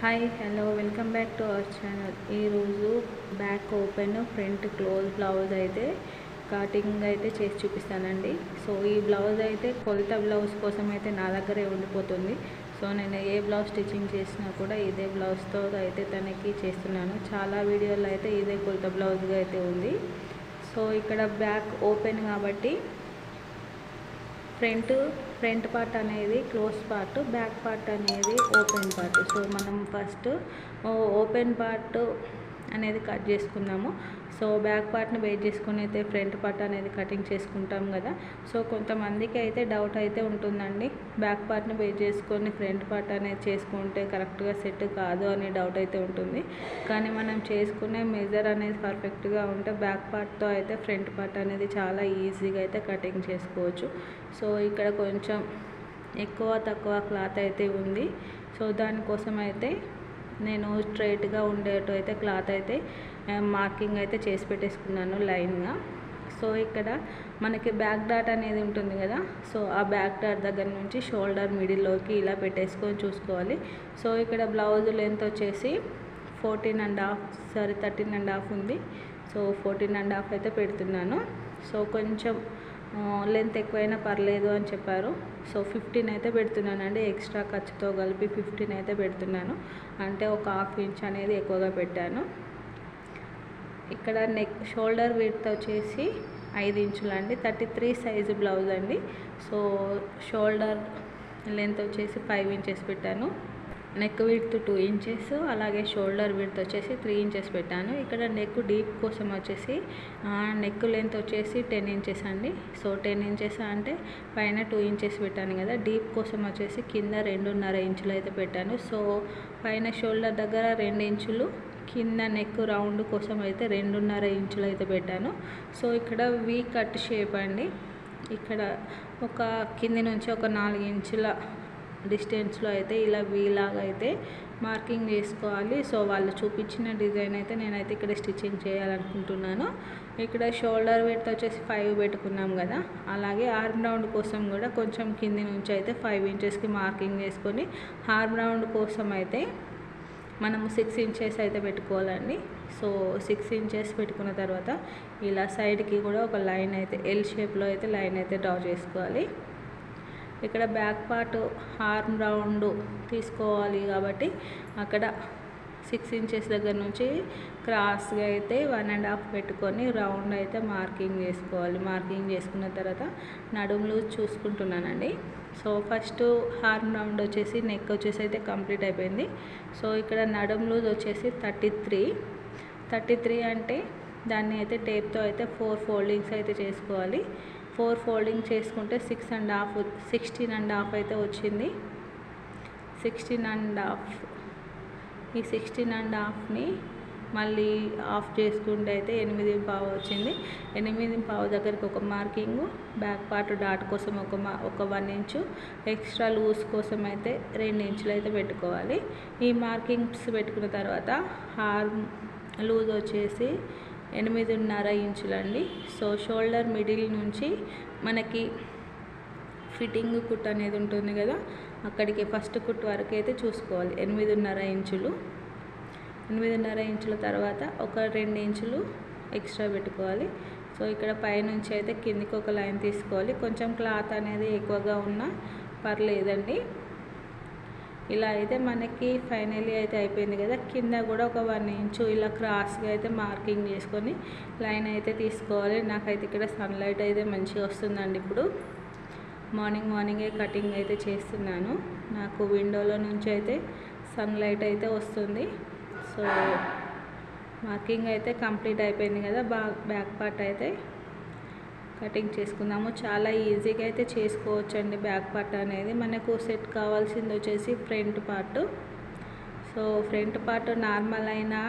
Hi hello welcome back to our channel ఈరోజు back open front close blouse అయితే cutting అయితే చేసి చూపిస్తానండి. సో ఈ బ్లౌజ్ అయితే కొలత బ్లౌజ్ కోసం అయితే నా దగ్గరే ఉండిపోతుంది. సో నేను ఏ బ్లౌజ్ స్టిచ్చింగ్ చేసినా కూడా ఇదే బ్లౌజ్తో అయితే తనకి చేస్తున్నాను. చాలా వీడియోలో అయితే ఇదే కొలత బ్లౌజ్గా అయితే ఉంది. సో ఇక్కడ బ్యాక్ ఓపెన్ కాబట్టి ఫ్రంట్ ఫ్రంట్ పార్ట్ అనేది క్లోజ్ పార్ట్ బ్యాక్ పార్ట్ అనేది ఓపెన్ పార్ట్ సో మనం ఫస్ట్ ఓపెన్ పార్ట్ అనేది కట్ చేసుకుందాము. సో బ్యాక్ పార్ట్ని వెయిట్ చేసుకుని అయితే ఫ్రంట్ పార్ట్ అనేది కటింగ్ చేసుకుంటాం కదా. సో కొంతమందికి అయితే డౌట్ అయితే ఉంటుందండి. బ్యాక్ పార్ట్ని వెయిట్ చేసుకొని ఫ్రంట్ పార్ట్ అనేది చేసుకుంటే కరెక్ట్గా సెట్ కాదు అనే డౌట్ అయితే ఉంటుంది. కానీ మనం చేసుకునే మెజర్ అనేది పర్ఫెక్ట్గా ఉంటే బ్యాక్ పార్ట్తో అయితే ఫ్రంట్ పార్ట్ అనేది చాలా ఈజీగా అయితే కటింగ్ చేసుకోవచ్చు. సో ఇక్కడ కొంచెం ఎక్కువ తక్కువ క్లాత్ అయితే ఉంది. సో దానికోసం అయితే నేను స్ట్రైట్గా ఉండేటైతే అయితే క్లాత్ అయితే మార్కింగ్ అయితే చేసి పెట్టేసుకున్నాను లైన్గా. సో ఇక్కడ మనకి బ్యాక్ డాట్ అనేది ఉంటుంది కదా సో ఆ బ్యాక్ డాట్ దగ్గర నుంచి షోల్డర్ మిడిల్లోకి ఇలా పెట్టేసుకొని చూసుకోవాలి. సో ఇక్కడ బ్లౌజ్ లెంత్ వచ్చేసి fourteen and half sorry thirteen and half ఉంది. సో ఫోర్టీన్ అండ్ హాఫ్ అయితే పెడుతున్నాను. సో కొంచెం లెంత్ ఎక్కువైనా పర్లేదు అని చెప్పారు. సో ఫిఫ్టీన్ అయితే పెడుతున్నానండి ఎక్స్ట్రా ఖర్చుతో కలిపి ఫిఫ్టీన్ అయితే పెడుతున్నాను. అంటే ఒక హాఫ్ ఇంచ్ అనేది ఎక్కువగా పెట్టాను. ఇక్కడ నెక్ షోల్డర్ విడ్త్ వచ్చేసి ఐదు ఇంచులు అండి. థర్టీ త్రీ సైజు బ్లౌజ్ అండి. సో షోల్డర్ లెంత్ వచ్చేసి ఫైవ్ ఇంచెస్ పెట్టాను. నెక్ విడ్త్ టూ ఇంచెస్ అలాగే షోల్డర్ విడ్త్ వచ్చేసి త్రీ ఇంచెస్ పెట్టాను. ఇక్కడ నెక్ డీప్ కోసం వచ్చేసి నెక్ లెంత్ వచ్చేసి టెన్ ఇంచెస్ అండి. సో టెన్ ఇంచెస్ అంటే పైన టూ ఇంచెస్ పెట్టాను కదా. డీప్ కోసం వచ్చేసి కింద రెండున్నర ఇంచులు అయితే పెట్టాను. సో పైన షోల్డర్ దగ్గర రెండు ఇంచులు కింద నెక్ రౌండ్ కోసం అయితే రెండున్నర ఇంచులు అయితే పెట్టాను. సో ఇక్కడ వీ కట్ షేప్ అండి. ఇక్కడ ఒక కింది నుంచి ఒక నాలుగు ఇంచుల డిస్టెన్స్లో అయితే ఇలా వీలాగా అయితే మార్కింగ్ చేసుకోవాలి. సో వాళ్ళు చూపించిన డిజైన్ అయితే నేనైతే ఇక్కడ స్టిచ్చింగ్ చేయాలనుకుంటున్నాను. ఇక్కడ షోల్డర్ వెయిట్ వచ్చేసి ఫైవ్ పెట్టుకున్నాం కదా. అలాగే ఆర్మ్ రౌండ్ కోసం కూడా కొంచెం కింది నుంచి అయితే ఫైవ్ ఇంచెస్కి మార్కింగ్ చేసుకొని ఆర్మ్ రౌండ్ కోసం అయితే మనము సిక్స్ ఇంచెస్ అయితే పెట్టుకోవాలండి. సో సిక్స్ ఇంచెస్ పెట్టుకున్న తర్వాత ఇలా సైడ్కి కూడా ఒక లైన్ అయితే ఎల్ షేప్లో అయితే లైన్ అయితే డ్రా చేసుకోవాలి. ఇక్కడ బ్యాక్ పార్ట్ హార్మ్ రౌండ్ తీసుకోవాలి కాబట్టి అక్కడ సిక్స్ ఇంచెస్ దగ్గర నుంచి క్రాస్గా అయితే వన్ అండ్ హాఫ్ పెట్టుకొని రౌండ్ అయితే మార్కింగ్ చేసుకోవాలి. మార్కింగ్ చేసుకున్న తర్వాత నడుములు చూసుకుంటున్నానండి. సో ఫస్ట్ హార్మ్ రౌండ్ వచ్చేసి నెక్ వచ్చేసి అయితే కంప్లీట్ అయిపోయింది. సో ఇక్కడ నడుము లూజ్ వచ్చేసి థర్టీ త్రీ. థర్టీ త్రీ అంటే దాన్ని అయితే టేప్తో అయితే ఫోర్ ఫోల్డింగ్స్ అయితే చేసుకోవాలి. ఫోర్ ఫోల్డింగ్ చేసుకుంటే six and half sixteen and half అయితే వచ్చింది. సిక్స్టీన్ అండ్ హాఫ్ ఈ సిక్స్టీన్ అండ్ హాఫ్ని మళ్ళీ ఆఫ్ చేసుకుంటే అయితే ఎనిమిది పావు వచ్చింది. ఎనిమిది పావు దగ్గరికి ఒక మార్కింగ్ బ్యాక్ పార్ట్ డాట్ కోసం ఒక మా ఒక వన్ ఇంచు ఎక్స్ట్రా లూజ్ కోసం అయితే రెండు ఇంచులు అయితే పెట్టుకోవాలి. ఈ మార్కింగ్స్ పెట్టుకున్న తర్వాత హార్మ్ లూజ్ వచ్చేసి ఎనిమిదిన్నర ఇంచులండి. సో షోల్డర్ మిడిల్ నుంచి మనకి ఫిట్టింగ్ కుట్ అనేది ఉంటుంది కదా అక్కడికి ఫస్ట్ కుట్ వరకు అయితే చూసుకోవాలి. ఎనిమిదిన్నర ఇంచులు. ఎనిమిదిన్నర ఇంచుల తర్వాత ఒక రెండు ఇంచులు ఎక్స్ట్రా పెట్టుకోవాలి. సో ఇక్కడ పైనుంచి అయితే కిందికి ఒక లైన్ తీసుకోవాలి. కొంచెం క్లాత్ అనేది ఎక్కువగా ఉన్నా పర్లేదండి. ఇలా అయితే మనకి ఫైనలీ అయితే అయిపోయింది కదా. కింద కూడా ఒక వన్ ఇంచు ఇలా క్రాస్గా అయితే మార్కింగ్ చేసుకొని లైన్ అయితే తీసుకోవాలి. నాకైతే ఇక్కడ సన్లైట్ అయితే మంచిగా వస్తుందండి ఇప్పుడు. మార్నింగ్ మార్నింగే కటింగ్ అయితే చేస్తున్నాను. నాకు విండోలో నుంచి అయితే సన్లైట్ అయితే వస్తుంది. సో మార్కింగ్ అయితే కంప్లీట్ అయిపోయింది కదా బా బ్యాక్ పార్ట్ అయితే. కటింగ్ చేసుకుందాము. చాలా ఈజీగా అయితే చేసుకోవచ్చండి బ్యాక్ పార్ట్ అనేది. మనకు సెట్ కావాల్సింది వచ్చేసి front part. So front part normal అయినా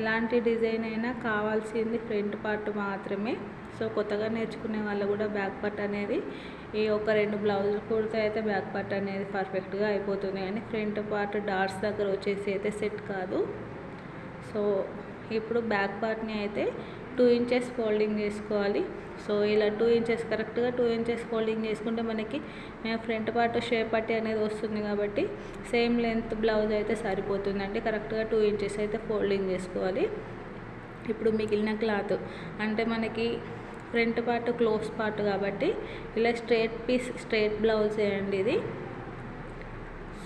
ఎలాంటి డిజైన్ అయినా కావాల్సింది ఫ్రంట్ పార్ట్ మాత్రమే. సో కొత్తగా నేర్చుకునే వాళ్ళు కూడా బ్యాక్ పార్ట్ అనేది ఈ ఒక రెండు బ్లౌజులు కుడితే అయితే బ్యాక్ పార్ట్ అనేది పర్ఫెక్ట్గా అయిపోతుంది కానీ ఫ్రంట్ పార్ట్ డాట్స్ దగ్గర వచ్చేసి అయితే సెట్ కాదు. సో ఇప్పుడు బ్యాక్ పార్ట్ని అయితే టూ ఇంచెస్ ఫోల్డింగ్ చేసుకోవాలి. సో ఇలా టూ ఇంచెస్ కరెక్ట్గా టూ ఇంచెస్ ఫోల్డింగ్ చేసుకుంటే మనకి ఫ్రంట్ పార్ట్ షేప్ పట్టి అనేది వస్తుంది కాబట్టి సేమ్ లెంత్ బ్లౌజ్ అయితే సరిపోతుందండి కరెక్ట్గా టూ ఇంచెస్ అయితే ఫోల్డింగ్ చేసుకోవాలి. ఇప్పుడు మిగిలిన క్లాత్ అంటే మనకి ఫ్రంట్ పార్ట్ క్లోజ్ పార్ట్ కాబట్టి ఇలా స్ట్రేట్ పీస్ స్ట్రేట్ బ్లౌజ్ అండి ఇది.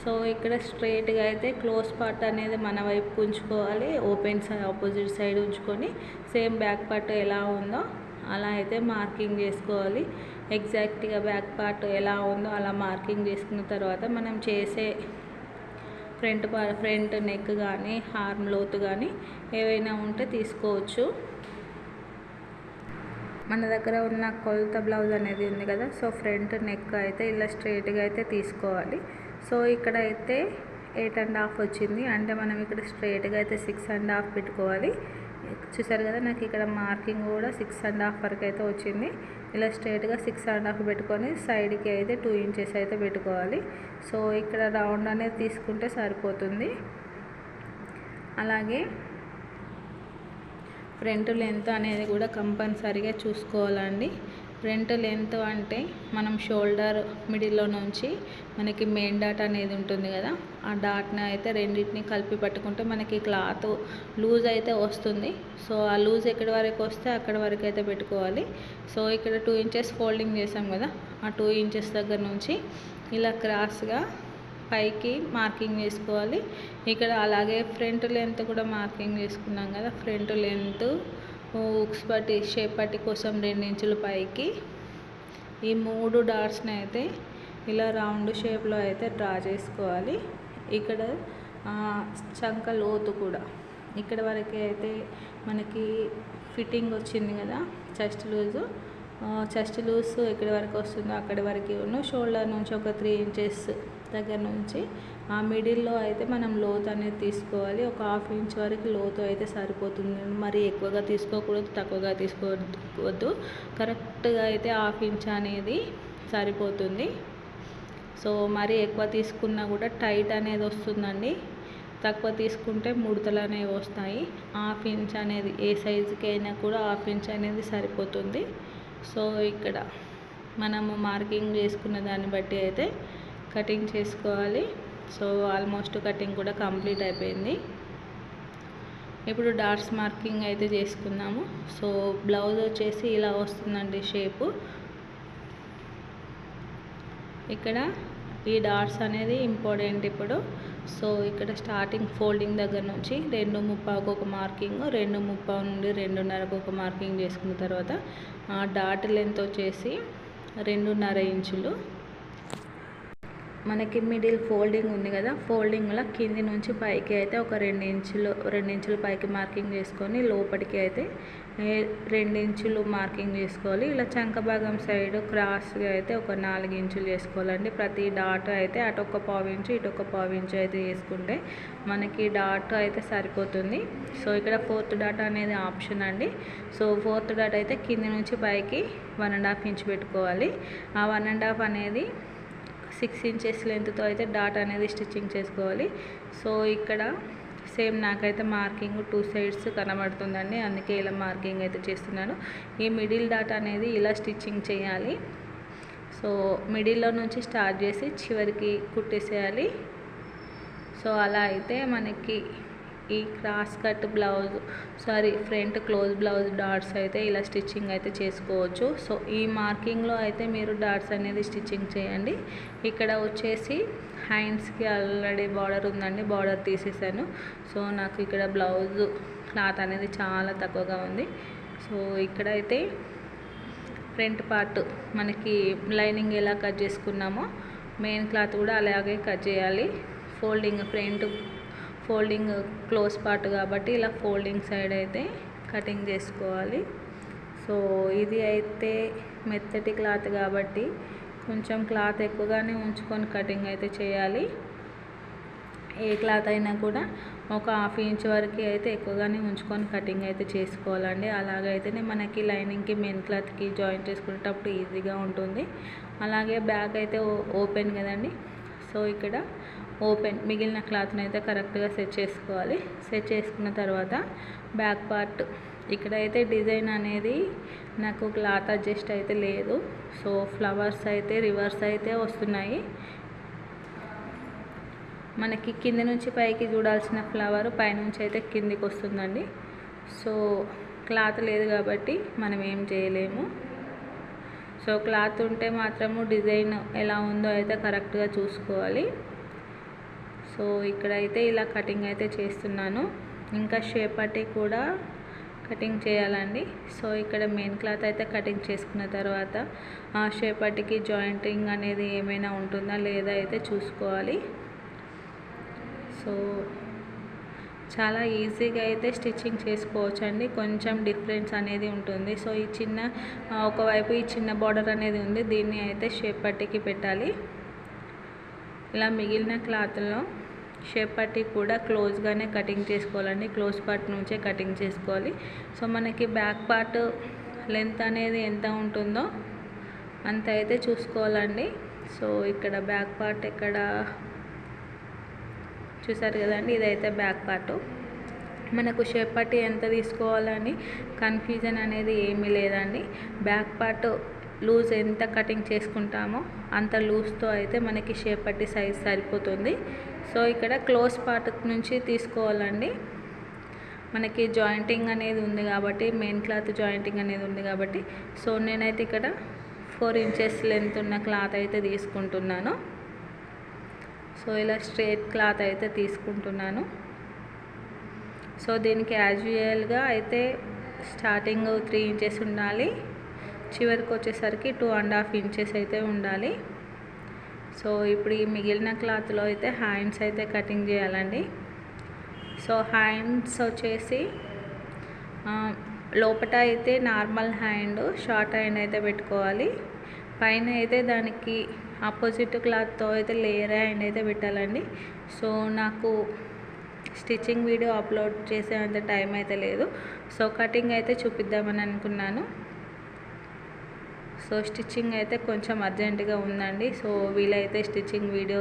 సో ఇక్కడ స్ట్రైట్గా అయితే క్లోజ్ పార్ట్ అనేది మన వైపు ఉంచుకోవాలి. ఓపెన్ సైడ్ ఆపోజిట్ సైడ్ ఉంచుకొని సేమ్ బ్యాక్ పార్ట్ ఎలా ఉందో అలా అయితే మార్కింగ్ చేసుకోవాలి. ఎగ్జాక్ట్గా బ్యాక్ పార్ట్ ఎలా ఉందో అలా మార్కింగ్ చేసుకున్న తర్వాత మనం చేసే ఫ్రంట్ పా ఫ్రంట్ నెక్ కానీ హార్మ్ లోతు కానీ ఏవైనా ఉంటే తీసుకోవచ్చు. మన దగ్గర ఉన్న కొలత బ్లౌజ్ అనేది ఉంది కదా సో ఫ్రంట్ నెక్ అయితే ఇలా స్ట్రైట్గా అయితే తీసుకోవాలి. సో ఇక్కడ అయితే ఎయిట్ అండ్ హాఫ్ వచ్చింది. అంటే మనం ఇక్కడ స్ట్రైట్గా అయితే సిక్స్ అండ్ హాఫ్ పెట్టుకోవాలి. చూసారు కదా నాకు ఇక్కడ మార్కింగ్ కూడా సిక్స్ అండ్ హాఫ్ వరకు అయితే వచ్చింది. ఇలా స్ట్రైట్గా సిక్స్ అండ్ హాఫ్ పెట్టుకొని సైడ్కి అయితే టూ ఇంచెస్ అయితే పెట్టుకోవాలి. సో ఇక్కడ రౌండ్ అనేది తీసుకుంటే సరిపోతుంది. అలాగే ఫ్రంట్ లెంత్ అనేది కూడా కంపల్సరీగా చూసుకోవాలండి. ఫ్రంట్ లెంత్ అంటే మనం షోల్డర్ మిడిల్లో నుంచి మనకి మెయిన్ డాట్ అనేది ఉంటుంది కదా ఆ డాట్ని అయితే రెండింటిని కలిపి పట్టుకుంటే మనకి క్లాత్ లూజ్ అయితే వస్తుంది. సో ఆ లూజ్ ఎక్కడి వరకు వస్తే అక్కడి వరకు అయితే పెట్టుకోవాలి. సో ఇక్కడ టూ ఇంచెస్ ఫోల్డింగ్ చేసాం కదా ఆ టూ ఇంచెస్ దగ్గర నుంచి ఇలా క్రాస్గా పైకి మార్కింగ్ చేసుకోవాలి. ఇక్కడ అలాగే ఫ్రంట్ లెంత్ కూడా మార్కింగ్ చేసుకున్నాం కదా ఫ్రంట్ లెంత్ ఉక్స్ పట్టి షేప్ పట్టి కోసం రెండు ఇంచుల పైకి. ఈ మూడు డాట్స్ని అయితే ఇలా రౌండ్ షేప్లో అయితే డ్రా చేసుకోవాలి. ఇక్కడ చంక లోతు కూడా. ఇక్కడ వరకు అయితే మనకి ఫిట్టింగ్ వచ్చింది కదా చెస్ట్ లూజు. చెస్ట్ లూజ్ ఎక్కడి వరకు వస్తుందో అక్కడి వరకు షోల్డర్ నుంచి ఒక త్రీ ఇంచెస్ దగ్గర నుంచి ఆ మిడిల్లో అయితే మనం లోతు అనేది తీసుకోవాలి. ఒక హాఫ్ ఇంచ్ వరకు లోతు అయితే సరిపోతుంది. మరి ఎక్కువగా తీసుకోకూడదు తక్కువగా తీసుకోవద్దు. కరెక్ట్గా అయితే హాఫ్ ఇంచ్ అనేది సరిపోతుంది. సో మరి ఎక్కువ తీసుకున్నా కూడా టైట్ అనేది వస్తుందండి. తక్కువ తీసుకుంటే ముడతలు అనేవి వస్తాయి. హాఫ్ ఇంచ్ అనేది ఏ సైజుకి అయినా కూడా హాఫ్ ఇంచ్ అనేది సరిపోతుంది. సో ఇక్కడ మనము మార్కింగ్ చేసుకున్న దాన్ని బట్టి అయితే కటింగ్ చేసుకోవాలి. సో ఆల్మోస్ట్ కటింగ్ కూడా కంప్లీట్ అయిపోయింది. ఇప్పుడు డాట్స్ మార్కింగ్ అయితే చేసుకున్నాము సో బ్లౌజ్ వచ్చేసి ఇలా వస్తుందండి షేపు ఇక్కడ ఈ డాట్స్ అనేది ఇంపార్టెంట్ ఇప్పుడు. సో ఇక్కడ స్టార్టింగ్ ఫోల్డింగ్ దగ్గర నుంచి రెండు ముప్పావుకు ఒక మార్కింగ్ రెండు ముప్పావు నుండి రెండున్నరకు ఒక మార్కింగ్ చేసుకున్న తర్వాత డాట్ లెంత్ వచ్చేసి రెండున్నర ఇంచులు. మనకి మిడిల్ ఫోల్డింగ్ ఉంది కదా ఫోల్డింగ్లో కింది నుంచి పైకి అయితే ఒక రెండు ఇంచులు రెండు ఇంచులు పైకి మార్కింగ్ చేసుకొని లోపలికి అయితే రెండు ఇంచులు మార్కింగ్ చేసుకోవాలి. ఇలా చంక భాగం సైడ్ క్రాస్గా అయితే ఒక నాలుగు ఇంచులు చేసుకోవాలండి. ప్రతి డాట్ అయితే అటు ఒక పావు ఇంచు ఇటు ఒక పావు ఇంచు అయితే వేసుకుంటే మనకి డాట్ అయితే సరిపోతుంది. సో ఇక్కడ ఫోర్త్ డాట్ అనేది ఆప్షన్ అండి. సో ఫోర్త్ డాట్ అయితే కింది నుంచి పైకి వన్ అండ్ హాఫ్ ఇంచ్ పెట్టుకోవాలి. ఆ వన్ అండ్ హాఫ్ అనేది సిక్స్ ఇంచెస్ లెంత్తో అయితే డాట్ అనేది స్టిచ్చింగ్ చేసుకోవాలి. సో ఇక్కడ సేమ్ నాకైతే మార్కింగ్ టూ సైడ్స్ కనబడుతుందండి. అందుకే ఇలా మార్కింగ్ అయితే చేస్తున్నాను. ఈ మిడిల్ డాట్ అనేది ఇలా స్టిచ్చింగ్ చేయాలి. సో మిడిల్లో నుంచి స్టార్ట్ చేసి చివరికి కుట్టేసేయాలి. సో అలా అయితే మనకి ఈ cross cut blouse sorry front close blouse dots అయితే ఇలా స్టిచ్చింగ్ అయితే చేసుకోవచ్చు. సో ఈ మార్కింగ్లో అయితే మీరు డాట్స్ అనేది స్టిచ్చింగ్ చేయండి. ఇక్కడ వచ్చేసి హ్యాండ్స్కి ఆల్రెడీ బార్డర్ ఉందండి బార్డర్ తీసేసాను. సో నాకు ఇక్కడ బ్లౌజ్ క్లాత్ అనేది చాలా తక్కువగా ఉంది. సో ఇక్కడైతే ఫ్రంట్ పార్ట్ మనకి లైనింగ్ ఎలా కట్ చేసుకున్నామో మెయిన్ క్లాత్ కూడా అలాగే కట్ చేయాలి. Folding front folding close part కాబట్టి ఇలా ఫోల్డింగ్ సైడ్ అయితే కటింగ్ చేసుకోవాలి. సో ఇది అయితే మెత్తటి క్లాత్ కాబట్టి కొంచెం క్లాత్ ఎక్కువగానే ఉంచుకొని కటింగ్ అయితే చేయాలి. ఏ క్లాత్ అయినా కూడా ఒక హాఫ్ ఇంచ్ వరకు అయితే ఎక్కువగానే ఉంచుకొని కటింగ్ అయితే చేసుకోవాలండి. అలాగైతేనే మనకి లైనింగ్కి మెయిన్ క్లాత్కి జాయిన్ చేసుకునేటప్పుడు ఈజీగా ఉంటుంది. అలాగే బ్యాక్ అయితే ఓపెన్ కదండి. సో ఇక్కడ ఓపెన్ మిగిలిన క్లాత్ని అయితే కరెక్ట్గా సెట్ చేసుకోవాలి. సెట్ చేసుకున్న తర్వాత బ్యాక్ పార్ట్ ఇక్కడైతే డిజైన్ అనేది నాకు క్లాత్ అడ్జస్ట్ అయితే లేదు. సో ఫ్లవర్స్ అయితే రివర్స్ అయితే వస్తున్నాయి. మనకి కింద నుంచి పైకి చూడాల్సిన ఫ్లవర్ పైనుంచి అయితే కిందికి వస్తుందండి. సో క్లాత్ లేదు కాబట్టి మనం ఏం చేయలేము. సో క్లాత్ ఉంటే మాత్రము డిజైన్ ఎలా ఉందో అయితే కరెక్ట్గా చూసుకోవాలి. సో ఇక్కడైతే ఇలా కటింగ్ అయితే చేస్తున్నాను. ఇంకా షేప్ కూడా కటింగ్ చేయాలండి. సో ఇక్కడ మెయిన్ క్లాత్ అయితే కటింగ్ చేసుకున్న తర్వాత ఆ షేపటికి జాయింటింగ్ అనేది ఏమైనా ఉంటుందా లేదా అయితే చూసుకోవాలి. సో చాలా ఈజీగా అయితే స్టిచ్చింగ్ చేసుకోవచ్చు అండి కొంచెం డిఫరెన్స్ అనేది ఉంటుంది. సో ఈ చిన్న ఒకవైపు ఈ చిన్న బార్డర్ అనేది ఉంది. దీన్ని అయితే షేప్ పట్టికి పెట్టాలి. ఇలా మిగిలిన క్లాత్లో షేప్ పట్టి కూడా క్లోజ్గానే కటింగ్ చేసుకోవాలండి. క్లోజ్ పార్ట్ నుంచే కటింగ్ చేసుకోవాలి. సో మనకి బ్యాక్ పార్ట్ లెంత్ అనేది ఎంత ఉంటుందో అంత అయితే చూసుకోవాలండి. సో ఇక్కడ బ్యాక్ పార్ట్ ఎక్కడ చూసారు కదండి? ఇదైతే బ్యాక్ పార్ట్. మనకు షేప్ పట్టి ఎంత తీసుకోవాలని కన్ఫ్యూజన్ అనేది ఏమీ లేదండి. బ్యాక్ పార్ట్ లూజ్ ఎంత కటింగ్ చేసుకుంటామో అంత లూజ్తో అయితే మనకి షేప్ పట్టి సైజ్ సరిపోతుంది. సో ఇక్కడ క్లోజ్ పార్ట్ నుంచి తీసుకోవాలండి. మనకి జాయింటింగ్ అనేది ఉంది కాబట్టి మెయిన్ క్లాత్ జాయింటింగ్ అనేది ఉంది కాబట్టి. సో నేనైతే ఇక్కడ ఫోర్ ఇంచెస్ లెంత్ ఉన్న క్లాత్ అయితే తీసుకుంటున్నాను. సో ఇలా స్ట్రేట్ క్లాత్ అయితే తీసుకుంటున్నాను. సో దీనికి యాజువల్గా అయితే స్టార్టింగ్ త్రీ ఇంచెస్ ఉండాలి. చివరికి వచ్చేసరికి టూ అండ్ హాఫ్ ఇంచెస్ అయితే ఉండాలి. సో ఇప్పుడు ఈ మిగిలిన క్లాత్లో అయితే హ్యాండ్స్ అయితే కటింగ్ చేయాలండి. సో హ్యాండ్స్ వచ్చేసి లోపట అయితే నార్మల్ హ్యాండ్ షార్ట్ హ్యాండ్ అయితే పెట్టుకోవాలి. పైన అయితే దానికి ఆపోజిట్ క్లాత్తో అయితే లేయర్ హ్యాండ్ అయితే పెట్టాలండి. సో నాకు స్టిచ్చింగ్ వీడియో అప్లోడ్ చేసే అంత టైం అయితే లేదు. సో కటింగ్ అయితే చూపిద్దామని అనుకున్నాను. సో స్టిచ్చింగ్ అయితే కొంచెం అర్జెంటుగా ఉందండి. సో వీలైతే స్టిచ్చింగ్ వీడియో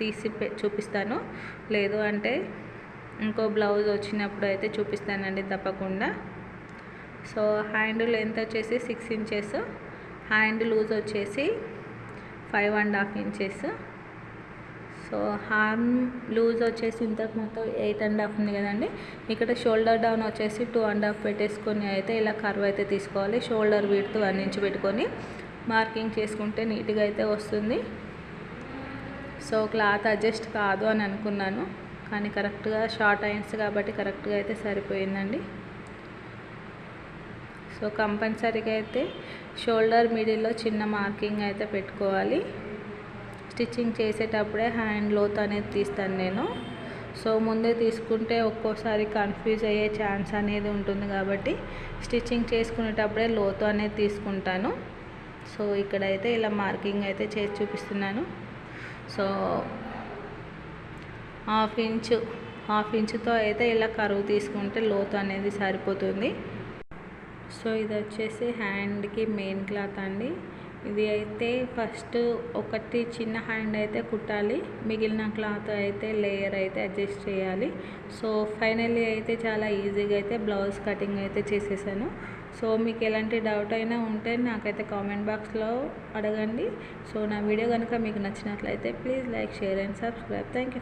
తీసి చూపిస్తాను. లేదు అంటే ఇంకో బ్లౌజ్ వచ్చినప్పుడు అయితే చూపిస్తానండి తప్పకుండా. సో హ్యాండ్ లెంత్ వచ్చేసి సిక్స్ ఇంచెస్ హ్యాండ్ లూజ్ వచ్చేసి five and half inches. So arm loose వచ్చేసి ఇంతకు మొత్తం ఎయిట్ అండ్ హాఫ్ ఉంది కదండి. ఇక్కడ షోల్డర్ డౌన్ వచ్చేసి టూ అండ్ హాఫ్ పెట్టేసుకొని అయితే ఇలా కర్వ్ అయితే తీసుకోవాలి. షోల్డర్ వీడ్తో వన్ ఇంచ్ పెట్టుకొని మార్కింగ్ చేసుకుంటే నీట్గా అయితే వస్తుంది. సో క్లాత్ అడ్జస్ట్ కాదు అని అనుకున్నాను. కానీ కరెక్ట్గా షార్ట్ అయింది కాబట్టి కరెక్ట్గా అయితే సరిపోయిందండి. సో కంపల్సరీగా అయితే షోల్డర్ మిడిల్లో చిన్న మార్కింగ్ అయితే పెట్టుకోవాలి. స్టిచ్చింగ్ చేసేటప్పుడే హ్యాండ్ లోత్ అనేది తీస్తాను నేను. సో ముందే తీసుకుంటే ఒక్కోసారి కన్ఫ్యూజ్ అయ్యే ఛాన్స్ అనేది ఉంటుంది కాబట్టి స్టిచ్చింగ్ చేసుకునేటప్పుడే లోతు అనేది తీసుకుంటాను. సో ఇక్కడైతే ఇలా మార్కింగ్ అయితే చేసి చూపిస్తున్నాను. సో హాఫ్ ఇంచు హాఫ్ ఇంచుతో అయితే ఇలా కరువు తీసుకుంటే లోతు అనేది సరిపోతుంది. సో ఇది వచ్చేసి హ్యాండ్కి మెయిన్ క్లాత్ అండి. ఇది అయితే ఫస్ట్ ఒకటి చిన్న హ్యాండ్ అయితే కుట్టాలి మిగిలిన క్లాత్ అయితే లేయర్ అయితే అడ్జస్ట్ చేయాలి. సో ఫైనల్లీ అయితే చాలా ఈజీగా అయితే బ్లౌజ్ కటింగ్ అయితే చేసేసాను. సో మీకు ఎలాంటి డౌట్ అయినా ఉంటే నాకైతే కామెంట్ బాక్స్లో అడగండి. సో నా వీడియో కనుక మీకు నచ్చినట్లయితే please like share and subscribe. Thank you